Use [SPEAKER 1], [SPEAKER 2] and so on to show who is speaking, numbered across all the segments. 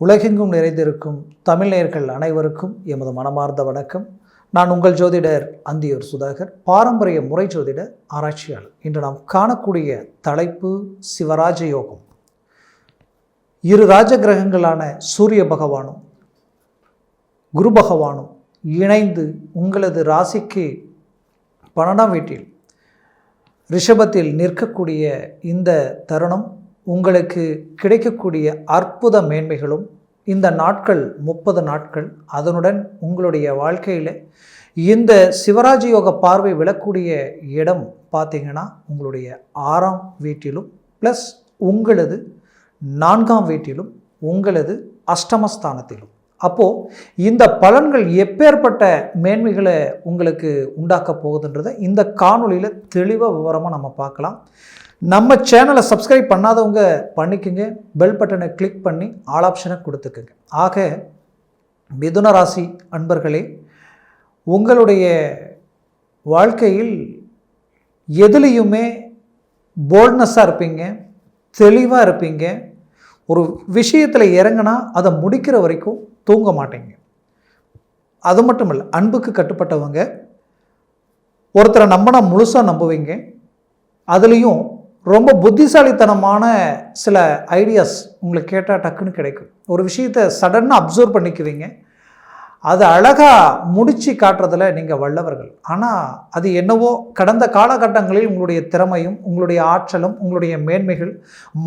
[SPEAKER 1] உலகெங்கும் நிறைந்திருக்கும் தமிழர்கள் அனைவருக்கும் எமது மனமார்ந்த வணக்கம். நான் உங்கள் ஜோதிடர் அந்தியூர் சுதாகர் பாரம்பரிய முறை ஜோதிடர் ஆராய்ச்சியாளர். இன்று நாம் காணக்கூடிய தலைப்பு சிவராஜ யோகம். இரு ராஜ கிரகங்களான சூரிய பகவானும் குரு பகவானும் இணைந்து உங்களது ராசிக்கு பன்னெண்டாம் வீட்டில் ரிஷபத்தில் நிற்கக்கூடிய இந்த தருணம் உங்களுக்கு கிடைக்கக்கூடிய அற்புத மேன்மைகளும் இந்த நாட்கள் முப்பது நாட்கள் அதனுடன் உங்களுடைய வாழ்க்கையில் இந்த சிவராஜ் யோக பார்வை விழக்கூடிய இடம் பார்த்தீங்கன்னா உங்களுடைய ஆறாம் வீட்டிலும் ப்ளஸ் உங்களது நான்காம் வீட்டிலும் உங்களது அஷ்டமஸ்தானத்திலும். அப்போது இந்த பலன்கள் எப்பேற்பட்ட மேன்மைகளை உங்களுக்கு உண்டாக்க போகுதுன்றதை இந்த காணொலியில் தெளிவாக விவரமாக நம்ம பார்க்கலாம். நம்ம சேனலை சப்ஸ்கிரைப் பண்ணாதவங்க பண்ணிக்கோங்க. பெல் பட்டனை கிளிக் பண்ணி ஆல் ஆப்ஷனை கொடுத்துக்குங்க. ஆக மிதுன ராசி அன்பர்களே உங்களுடைய வாழ்க்கையில் எதுலேயுமே போல்ட்னஸாக இருப்பீங்க தெளிவாக இருப்பீங்க ஒரு விஷயத்தில் இறங்கினா அதை முடிக்கிற வரைக்கும் தூங்க மாட்டீங்க. அது மட்டும் இல்லை அன்புக்கு கட்டுப்பட்டவங்க ஒருத்தரை நம்பினா முழுசாக நம்புவீங்க. அதுலேயும் ரொம்ப புத்திசாலித்தனமான சில ஐடியாஸ் உங்களுக்கு கேட்டால் டக்குன்னு கிடைக்கும். ஒரு விஷயத்தை சடனாக அப்சர்வ் பண்ணிக்குவீங்க. அதை அழகாக முடித்து காட்டுறதுல நீங்கள் வல்லவர்கள். ஆனால் அது என்னவோ கடந்த காலகட்டங்களில் உங்களுடைய திறமையும் உங்களுடைய ஆற்றலும் உங்களுடைய மேன்மைகள்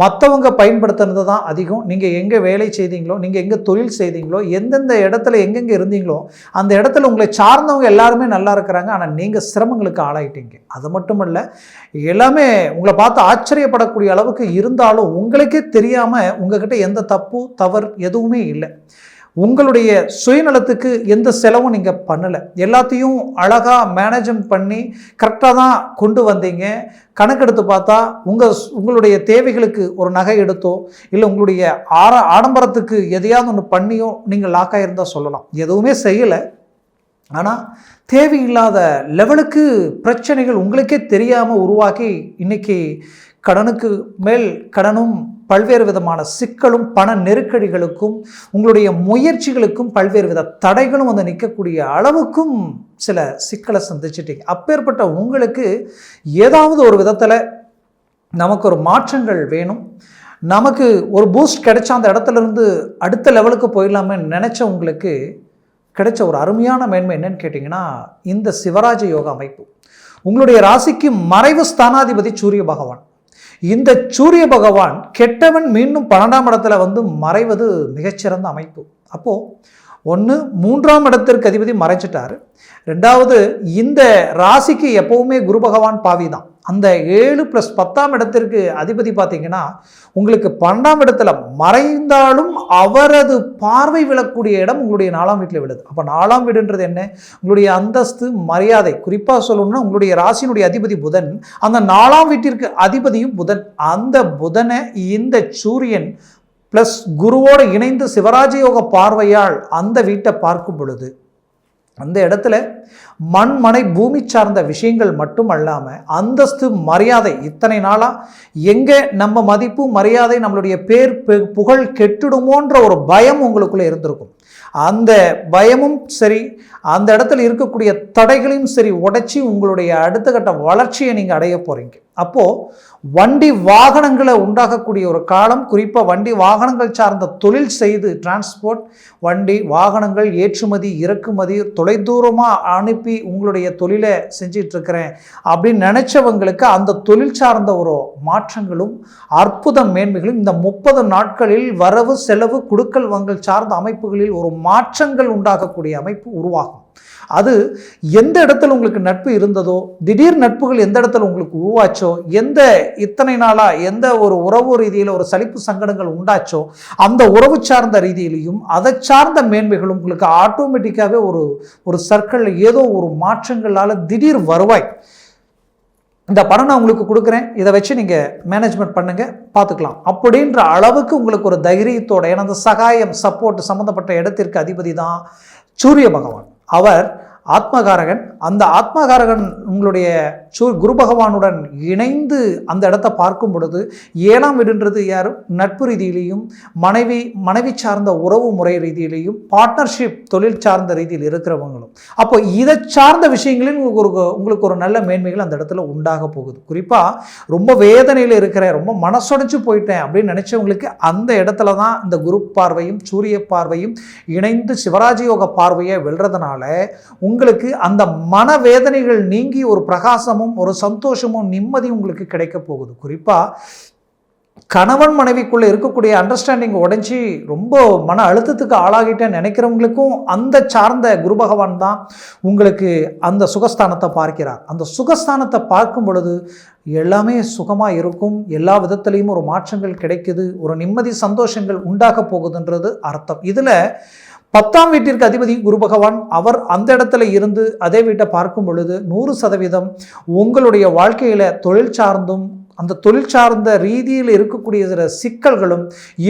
[SPEAKER 1] மற்றவங்க பயன்படுத்துறது தான் அதிகம். நீங்கள் எங்கே வேலை செய்தீங்களோ நீங்கள் எங்கே தொழில் செய்தீங்களோ எந்தெந்த இடத்துல எங்கெங்கே இருந்தீங்களோ அந்த இடத்துல உங்களை சார்ந்தவங்க எல்லாருமே நல்லா இருக்கிறாங்க. ஆனால் நீங்கள் சிரமங்களுக்கு ஆளாயிட்டீங்க. அது மட்டும் இல்லை எல்லாமே உங்களை பார்த்து ஆச்சரியப்படக்கூடிய அளவுக்கு இருந்தாலும் உங்களுக்கே தெரியாமல் உங்ககிட்ட எந்த தப்பு தவறு எதுவுமே இல்லை. உங்களுடைய சுயநலத்துக்கு எந்த செலவும் நீங்கள் பண்ணலை. எல்லாத்தையும் அழகாக மேனேஜம் பண்ணி கரெக்டாக தான் கொண்டு வந்தீங்க. கணக்கெடுத்து பார்த்தா உங்கள் உங்களுடைய தேவைகளுக்கு ஒரு நகை எடுத்தோ இல்லை உங்களுடைய ஆர ஆடம்பரத்துக்கு எதையாவது ஒன்று பண்ணியோ நீங்கள் லாக் ஆகியிருந்தால் சொல்லலாம். எதுவுமே செய்யலை. ஆனால் தேவையில்லாத லெவலுக்கு பிரச்சனைகள் உங்களுக்கே தெரியாமல் உருவாக்கி இன்னைக்கு கடனுக்கு மேல் கடனும் பல்வேறு விதமான சிக்கலும் பண நெருக்கடிகளுக்கும் உங்களுடைய முயற்சிகளுக்கும் பல்வேறு வித தடைகளும் வந்து நிற்கக்கூடிய அளவுக்கும் சில சிக்கலை சந்திச்சிட்டீங்க. அப்பேற்பட்ட உங்களுக்கு ஏதாவது ஒரு விதத்தில் நமக்கு ஒரு மாற்றங்கள் வேணும். நமக்கு ஒரு பூஸ்ட் கிடைச்ச அந்த இடத்துல இருந்து அடுத்த லெவலுக்கு போயிடலாமே நினச்ச உங்களுக்கு கிடைச்ச ஒரு அருமையான மேன்மை என்னன்னு கேட்டிங்கன்னா இந்த சிவராஜ யோகா அமைப்பு. உங்களுடைய ராசிக்கு மறைவு ஸ்தானாதிபதி சூரிய பகவான். இந்த சூரிய பகவான் கெட்டவன் மீண்டும் பன்னெண்டாம் இடத்துல வந்து மறைவது மிகச்சிறந்த அமைப்பு. அப்போது ஒன்று மூன்றாம் இடத்திற்கு அதிபதி மறைச்சிட்டாரு ரெண்டாவது இந்த ராசிக்கு எப்பவுமே குரு பகவான் பாவி தான். அந்த ஏழு ப்ளஸ் பத்தாம் இடத்திற்கு அதிபதி பார்த்தீங்கன்னா உங்களுக்கு பன்னெண்டாம் இடத்துல மறைந்தாலும் அவரது பார்வை விழக்கூடிய இடம் உங்களுடைய நாலாம் வீட்டில் விழுது. அப்போ நாலாம் வீடுன்றது என்ன? உங்களுடைய அந்தஸ்து மரியாதை. குறிப்பாக சொல்லணும்னா உங்களுடைய ராசியினுடைய அதிபதி புதன் அந்த நாலாம் வீட்டிற்கு அதிபதியும் புதன். அந்த புதனை இந்த சூரியன் ப்ளஸ் குருவோடு இணைந்து சிவராஜ யோக பார்வையால் அந்த வீட்டை பார்க்கும் பொழுது அந்த இடத்துல மண் மனை பூமி சார்ந்த விஷயங்கள் மட்டும் அல்லாமல் அந்தஸ்து மரியாதை இத்தனை நாளாக எங்கே நம்ம மதிப்பு மரியாதை நம்மளுடைய பேர் புகழ் கெட்டுடுமோன்ற ஒரு பயம் உங்களுக்குள்ளே இருந்திருக்கும். அந்த பயமும் சரி அந்த இடத்துல இருக்கக்கூடிய தடைகளையும் சரி உடைச்சி உங்களுடைய அடுத்த கட்ட வளர்ச்சியை நீங்கள் அடைய போகிறீங்க அப்போது வண்டி வாகனங்களை உண்டாகக்கூடிய ஒரு காலம் குறிப்பாக வண்டி வாகனங்கள் சார்ந்த தொழில் செய்து டிரான்ஸ்போர்ட் வண்டி வாகனங்கள் ஏற்றுமதி இறக்குமதி தொலைதூரமாக அனுப்பி உங்களுடைய தொழிலை செஞ்சிட்ருக்கிறேன் அப்படின்னு நினச்சவங்களுக்கு அந்த தொழில் சார்ந்த ஒரு மாற்றங்களும் அற்புத மேன்மைகளும் இந்த முப்பது நாட்களில் வரவு செலவு குடுக்கல் வங்கல் சார்ந்த அமைப்புகளில் ஒரு மாற்றங்கள் உண்டாகக்கூடிய அமைப்பு உருவாகும். அது எந்த இடத்துல உங்களுக்கு நட்பு இருந்ததோ திடீர் நட்புகள் எந்த இடத்துல உங்களுக்கு உருவாச்சோ எந்த இத்தனை நாளாக எந்த ஒரு உறவு ரீதியில் ஒரு சலிப்பு சங்கடங்கள் உண்டாச்சோ அந்த உறவு சார்ந்த ரீதியிலையும் அதை சார்ந்த மேன்மைகளும் உங்களுக்கு ஆட்டோமேட்டிக்காகவே ஒரு ஒரு சர்க்கிளில் ஏதோ ஒரு மாற்றங்களால் திடீர் வருவாய். இந்த பணம் நான் உங்களுக்கு கொடுக்குறேன். இதை வச்சு நீங்கள் மேனேஜ்மெண்ட் பண்ணுங்கள் பார்த்துக்கலாம். அப்படின்ற அளவுக்கு உங்களுக்கு ஒரு தைரியத்தோட ஏன்னா அந்த சகாயம் சப்போர்ட் சம்மந்தப்பட்ட இடத்திற்கு அதிபதி தான் சூரிய பகவான். அவர் ஆத்மகாரகன். அந்த ஆத்மகாரகன் உங்களுடைய சூ குரு பகவானுடன் இணைந்து அந்த இடத்த பார்க்கும் பொழுது ஏழாம் வீடுன்றது யார்? நட்பு ரீதியிலையும் மனைவி மனைவி சார்ந்த உறவு முறை ரீதியிலையும் பார்ட்னர்ஷிப் தொழில் சார்ந்த ரீதியில் இருக்கிறவங்களும். அப்போ இதை சார்ந்த விஷயங்களில் உங்களுக்கு ஒரு உங்களுக்கு ஒரு நல்ல மேன்மைகள் அந்த இடத்துல உண்டாக போகுது. குறிப்பாக ரொம்ப வேதனையில் இருக்கிறேன் ரொம்ப மனசுடைஞ்சு போயிட்டேன் அப்படின்னு நினச்சவங்களுக்கு அந்த இடத்துல தான் இந்த குரு பார்வையும் சூரிய பார்வையும் இணைந்து சிவராஜயோக பார்வையை வெல்றதுனால உங்களுக்கு அந்த மனவேதனைகள் நீங்கி ஒரு பிரகாசமும் ஒரு சந்தோஷமும் நிம்மதியும் உங்களுக்கு கிடைக்க போகுது. குறிப்பாக கணவன் மனைவிக்குள்ளே இருக்கக்கூடிய அண்டர்ஸ்டாண்டிங் உடஞ்சி ரொம்ப மன அழுத்தத்துக்கு ஆளாகிட்டேன்னு நினைக்கிறவங்களுக்கும் அந்த சார்ந்த குரு பகவான் தான் உங்களுக்கு அந்த சுகஸ்தானத்தை பார்க்கிறார். அந்த சுகஸ்தானத்தை பார்க்கும் பொழுது எல்லாமே சுகமாக இருக்கும். எல்லா விதத்துலேயும் ஒரு மாற்றங்கள் கிடைக்குது. ஒரு நிம்மதி சந்தோஷங்கள் உண்டாக போகுதுன்றது அர்த்தம். இதில் பத்தாம் வீட்டிற்கு அதிபதி குரு பகவான் அவர் அந்த இடத்துல இருந்து அதே வீட்டை பார்க்கும் பொழுது நூறு சதவீதம் உங்களுடைய வாழ்க்கையில் தொழில் சார்ந்தும் அந்த தொழில் சார்ந்த ரீதியில் இருக்கக்கூடிய சில சிக்கல்களும்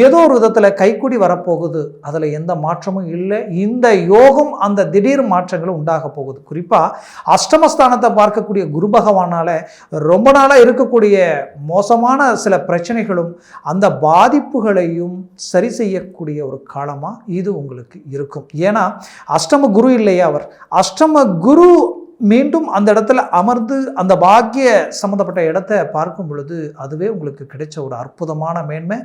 [SPEAKER 1] ஏதோ ஒரு விதத்தில் கைக்கூடி வரப்போகுது. அதில் எந்த மாற்றமும் இல்லை. இந்த யோகம் அந்த திடீர் மாற்றங்களும் உண்டாக போகுது. குறிப்பாக அஷ்டமஸ்தானத்தை பார்க்கக்கூடிய குரு பகவானால் ரொம்ப நாளாக இருக்கக்கூடிய மோசமான சில பிரச்சனைகளும் அந்த பாதிப்புகளையும் சரி செய்யக்கூடிய ஒரு காலமாக இது உங்களுக்கு இருக்கும். ஏன்னா அஷ்டம குரு இல்லையா அவர்? அஷ்டம குரு மீண்டும் அந்த இடத்துல அமர்ந்து அந்த பாக்கிய சம்மந்தப்பட்ட இடத்த பார்க்கும் பொழுது அதுவே உங்களுக்கு கிடைச்ச ஒரு அற்புதமான மேன்மை.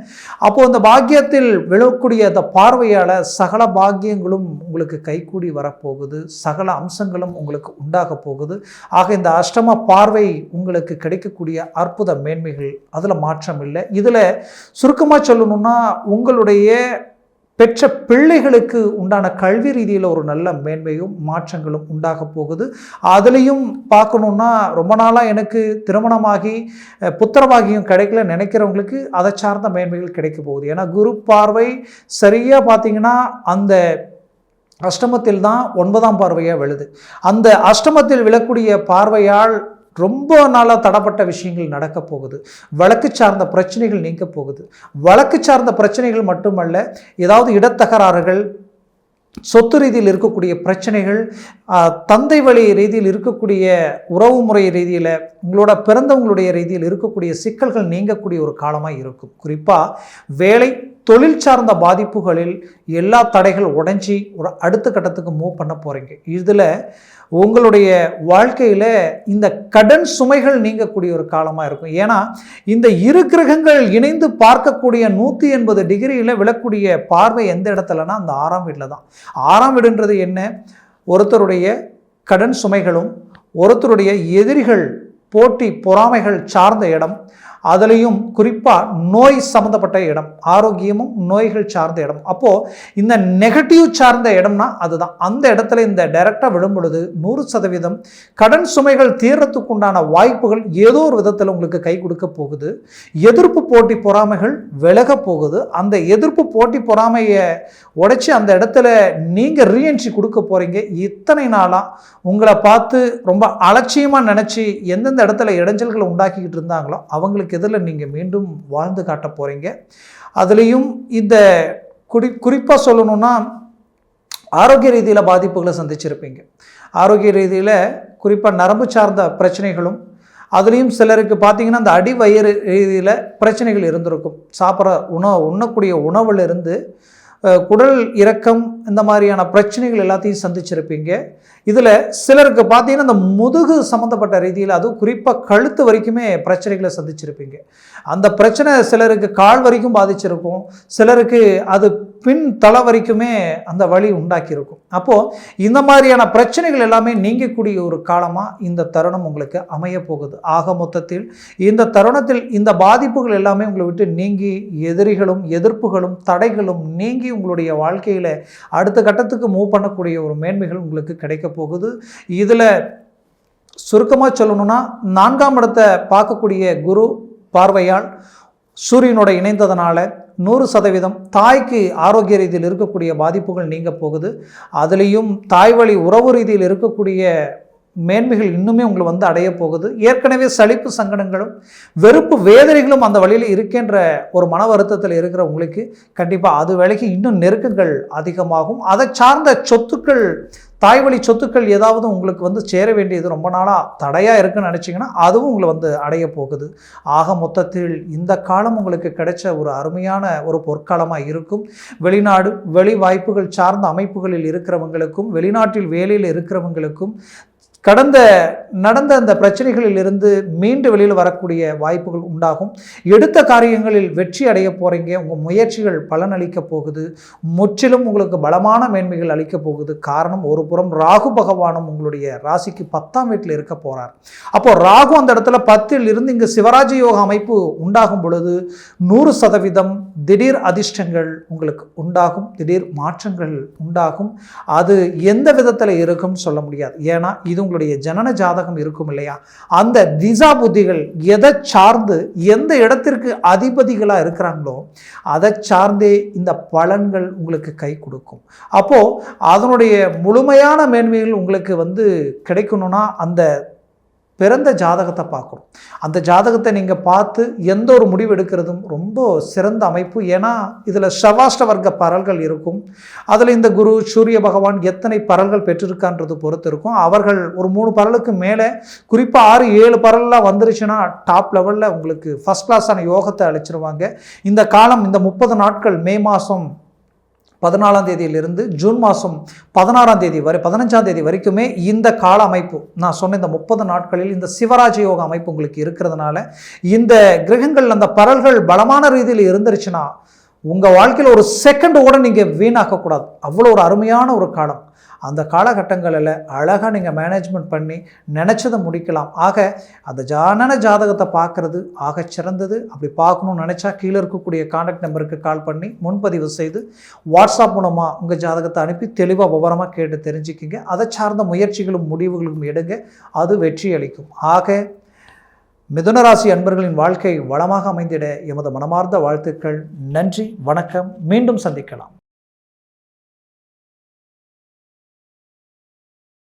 [SPEAKER 1] அப்போது அந்த பாக்கியத்தில் விழக்கூடிய அந்த பார்வையால் சகல பாக்கியங்களும் உங்களுக்கு கைகூடி வரப்போகுது. சகல அம்சங்களும் உங்களுக்கு உண்டாக போகுது. ஆக இந்த அஷ்டம பார்வை உங்களுக்கு கிடைக்கக்கூடிய அற்புத மேன்மைகள் அதில் மாற்றம் இல்லை. இதில் சுருக்கமாக சொல்லணும்னா உங்களுடைய பெற்ற பிள்ளைகளுக்கு உண்டான கல்வி ரீதியில் ஒரு நல்ல மேன்மையும் மாற்றங்களும் உண்டாக போகுது. அதுலேயும் பார்க்கணுன்னா ரொம்ப நாளாக எனக்கு திருமணமாகி அஹ், புத்திரபாகியம் கிடைக்கல நினைக்கிறவங்களுக்கு அதை சார்ந்த மேன்மைகள் கிடைக்க போகுது. ஏன்னா குரு பார்வை சரியாக பார்த்தீங்கன்னா அந்த அஷ்டமத்தில் தான் ஒன்பதாம் பார்வையாக விழுது. அந்த அஷ்டமத்தில் விழக்கூடிய பார்வையால் ரொம்ப நாளாக தடப்பட்ட விஷயங்கள் நடக்க போகுது. வழக்கு சார்ந்த பிரச்சனைகள் நீங்க போகுது. வழக்கு சார்ந்த பிரச்சனைகள் மட்டுமல்ல ஏதாவது இடத்தகராறுகள் சொத்து ரீதியில் இருக்கக்கூடிய பிரச்சனைகள் தந்தை வழி ரீதியில் இருக்கக்கூடிய உறவு முறை ரீதியில் உங்களோட பிறந்தவங்களுடைய ரீதியில் இருக்கக்கூடிய சிக்கல்கள் நீங்கக்கூடிய ஒரு காலமாக இருக்கும். குறிப்பாக வேலை தொழில் சார்ந்த பாதிப்புகளில் எல்லா தடைகள் உடைஞ்சி ஒரு அடுத்த கட்டத்துக்கு மூவ் பண்ண போகிறீங்க இதில் உங்களுடைய வாழ்க்கையில் இந்த கடன் சுமைகள் நீங்கக்கூடிய ஒரு காலமாக இருக்கும். ஏன்னா இந்த இரு கிரகங்கள் இணைந்து பார்க்கக்கூடிய நூற்றி எண்பது டிகிரியில் விழக்கூடிய பார்வை எந்த இடத்துலனா அந்த ஆறாம் வீட்டில் தான். ஆறாம் வீடுன்றது என்ன? ஒருத்தருடைய கடன் சுமைகளும் ஒருத்தருடைய எதிரிகள் போட்டி பொறாமைகள் சார்ந்த இடம் அதுலேயும் குறிப்பாக நோய் சம்மந்தப்பட்ட இடம் ஆரோக்கியமும் நோய்கள் சார்ந்த இடம். அப்போது இந்த நெகட்டிவ் சார்ந்த இடம்னா அதுதான். அந்த இடத்துல இந்த டைரெக்டாக விழும் பொழுது நூறு சதவீதம் கடன் சுமைகள் தீர்றதுக்கு உண்டான வாய்ப்புகள் ஏதோ ஒரு விதத்தில் உங்களுக்கு கை கொடுக்க போகுது. எதிர்ப்பு போட்டி பொறாமைகள் விலக போகுது. அந்த எதிர்ப்பு போட்டி பொறாமையை உடைச்சி அந்த இடத்துல நீங்கள் ரீஎன்ட்ரி கொடுக்க போகிறீங்க இத்தனை நாளாக உங்களை பார்த்து ரொம்ப அலட்சியமாக நினச்சி எந்தெந்த இடத்துல இடைஞ்சல்களை உண்டாக்கிக்கிட்டு இருந்தாங்களோ அவங்களுக்கு எதில் நீங்கள் மீண்டும் வாழ்ந்து காட்ட போகிறீங்க? அதுலேயும் இந்த குறி குறிப்பாக சொல்லணும்னா ஆரோக்கிய ரீதியில் பாதிப்புகளை சந்திச்சிருப்பீங்க. ஆரோக்கிய ரீதியில் குறிப்பாக நரம்பு சார்ந்த பிரச்சனைகளும் அதுலேயும் சிலருக்கு பார்த்தீங்கன்னா அந்த அடி வயிறு ரீதியில் பிரச்சனைகள் இருந்திருக்கும். சாப்பிட்ற உணவு உண்ணக்கூடிய உணவுலேருந்து குடல் இறக்கம் இந்த மாதிரியான பிரச்சனைகள் எல்லாத்தையும் சந்திச்சிருப்பீங்க. இதில் சிலருக்கு பார்த்தீங்கன்னா இந்த முதுகு சம்மந்தப்பட்ட ரீதியில் அதுவும் குறிப்பாக கழுத்து வரைக்குமே பிரச்சனைகளை சந்திச்சிருப்பீங்க. அந்த பிரச்சனை சிலருக்கு கால் வரைக்கும் பாதிச்சிருக்கும். சிலருக்கு அது பின் தலை வரைக்குமே அந்த வழி உண்டாக்கியிருக்கும். அப்போது இந்த மாதிரியான பிரச்சனைகள் எல்லாமே நீங்கக்கூடிய ஒரு காலமாக இந்த தருணம் உங்களுக்கு அமைய போகுது. ஆக மொத்தத்தில் இந்த தருணத்தில் இந்த பாதிப்புகள் எல்லாமே உங்களை விட்டு நீங்கி எதிரிகளும் எதிர்ப்புகளும் தடைகளும் நீங்கி உங்களுடைய வாழ்க்கையில் அடுத்த கட்டத்துக்கு மூவ் பண்ணக்கூடிய ஒரு மேன்மைகள் உங்களுக்கு கிடைக்க போகுது. இதில் சுருக்கமாக சொல்லணும்னா நான்காம் இடத்தை பார்க்கக்கூடிய குரு பார்வையால் சூரியனோட இணைந்ததுனால நூறு சதவீதம் தாய்க்கு ஆரோக்கிய ரீதியில் இருக்கக்கூடிய பாதிப்புகள் நீங்க போகுது. அதுலேயும் தாய் வழி உறவு ரீதியில் இருக்கக்கூடிய மேன்மைகள் இன்னுமே உங்களை வந்து அடைய போகுது. ஏற்கனவே சலிப்பு சங்கடங்களும் வெறுப்பு வேதனைகளும் அந்த வழியில் இருக்கின்ற ஒரு மன வருத்தத்தில் இருக்கிற உங்களுக்கு கண்டிப்பாக அது வேலைக்கு இன்னும் நெருக்கங்கள் அதிகமாகும். அதை சார்ந்த சொத்துக்கள் தாய் வழி சொத்துக்கள் ஏதாவது உங்களுக்கு வந்து சேர வேண்டியது ரொம்ப நாளாக தடையாக இருக்குன்னு நினச்சிங்கன்னா அதுவும் உங்களை வந்து அடைய போகுது. ஆக மொத்தத்தில் இந்த காலம் உங்களுக்கு கிடைச்ச ஒரு அருமையான ஒரு பொற்காலமாக இருக்கும். வெளிநாடு வெளி வாய்ப்புகள் சார்ந்த அமைப்புகளில் இருக்கிறவங்களுக்கும் வெளிநாட்டில் வேலையில் இருக்கிறவங்களுக்கும் கடந்த நடந்த அந்த பிரச்சனைகளில் இருந்து மீண்டு வெளியில் வரக்கூடிய வாய்ப்புகள் உண்டாகும். எடுத்த காரியங்களில் வெற்றி அடைய போகிறீங்க உங்கள் முயற்சிகள் பலனளிக்க போகுது. முற்றிலும் உங்களுக்கு பலமான மேன்மைகள் அளிக்க போகுது. காரணம் ஒரு புறம் ராகு பகவானும் உங்களுடைய ராசிக்கு பத்தாம் வீட்டில் இருக்க போகிறார் அப்போது ராகு அந்த இடத்துல பத்தில் இருந்து இங்கே சிவராஜ யோக அமைப்பு உண்டாகும் பொழுது நூறு சதவீதம் திடீர் அதிர்ஷ்டங்கள் உங்களுக்கு உண்டாகும். திடீர் மாற்றங்கள் உண்டாகும். அது எந்த விதத்தில் இருக்கும்னு சொல்ல முடியாது. ஏன்னா இது உங்களுடைய ஜனன ஜாதகம் இருக்கும் இல்லையா? அந்த திசா புத்திகள் எதை சார்ந்து எந்த இடத்திற்கு அதிபதிகளாக இருக்கிறாங்களோ அதை சார்ந்தே இந்த பலன்கள் உங்களுக்கு கை கொடுக்கும். அப்போது அதனுடைய முழுமையான மேன்மைகள் உங்களுக்கு வந்து கிடைக்கணும்னா அந்த பிறந்த ஜாதகத்தை பார்க்கணும். அந்த ஜாதகத்தை நீங்கள் பார்த்து எந்த ஒரு முடிவு எடுக்கிறதும் ரொம்ப சிறந்த அமைப்பு. ஏன்னா இதில் சவாஷ்ட வர்க்க பரல்கள் இருக்கும். அதில் இந்த குரு சூரிய பகவான் எத்தனை பரல்கள் பெற்றிருக்கான்றது பொறுத்து இருக்கும். அவர்கள் ஒரு மூணு பரலுக்கு மேலே குறிப்பாக ஆறு ஏழு பரல்லாம் வந்துருச்சுன்னா டாப் லெவலில் உங்களுக்கு ஃபஸ்ட் கிளாஸான யோகத்தை அழைச்சிருவாங்க இந்த காலம் இந்த முப்பது நாட்கள் மே மாதம் பதினாலாம் தேதியிலிருந்து ஜூன் மாதம் பதினாறாம் தேதி வரை பதினஞ்சாம் தேதி வரைக்குமே இந்த கால அமைப்பு நான் சொன்ன இந்த முப்பது நாட்களில் இந்த சிவராஜ யோக அமைப்பு உங்களுக்கு இருக்கிறதுனால இந்த கிரகங்கள் அந்த பரல்கள் பலமான ரீதியில் இருந்துருச்சுன்னா உங்கள் வாழ்க்கையில் ஒரு செகண்ட் கூட நீங்கள் வீணாக்கக்கூடாது. அவ்வளோ ஒரு அருமையான ஒரு காலம். அந்த காலகட்டங்களில் அழகாக நீங்கள் மேனேஜ்மெண்ட் பண்ணி நினச்சதை முடிக்கலாம். ஆக அந்த ஜானன ஜாதகத்தை பார்க்குறது ஆக சிறந்தது. அப்படி பார்க்கணும்னு நினச்சா கீழே இருக்கக்கூடிய காண்டாக்ட் நம்பருக்கு கால் பண்ணி முன்பதிவு செய்து வாட்ஸ்அப் மூலமாக உங்கள் ஜாதகத்தை அனுப்பி தெளிவாக விவரமாக கேட்டு தெரிஞ்சுக்கிங்க. அதை சார்ந்த முயற்சிகளும் முடிவுகளும் எடுங்க. அது வெற்றி அளிக்கும். ஆக மிதுனராசி அன்பர்களின் வாழ்க்கை வளமாக அமைந்திட எமது மனமார்ந்த வாழ்த்துக்கள். நன்றி வணக்கம். மீண்டும் சந்திக்கலாம்.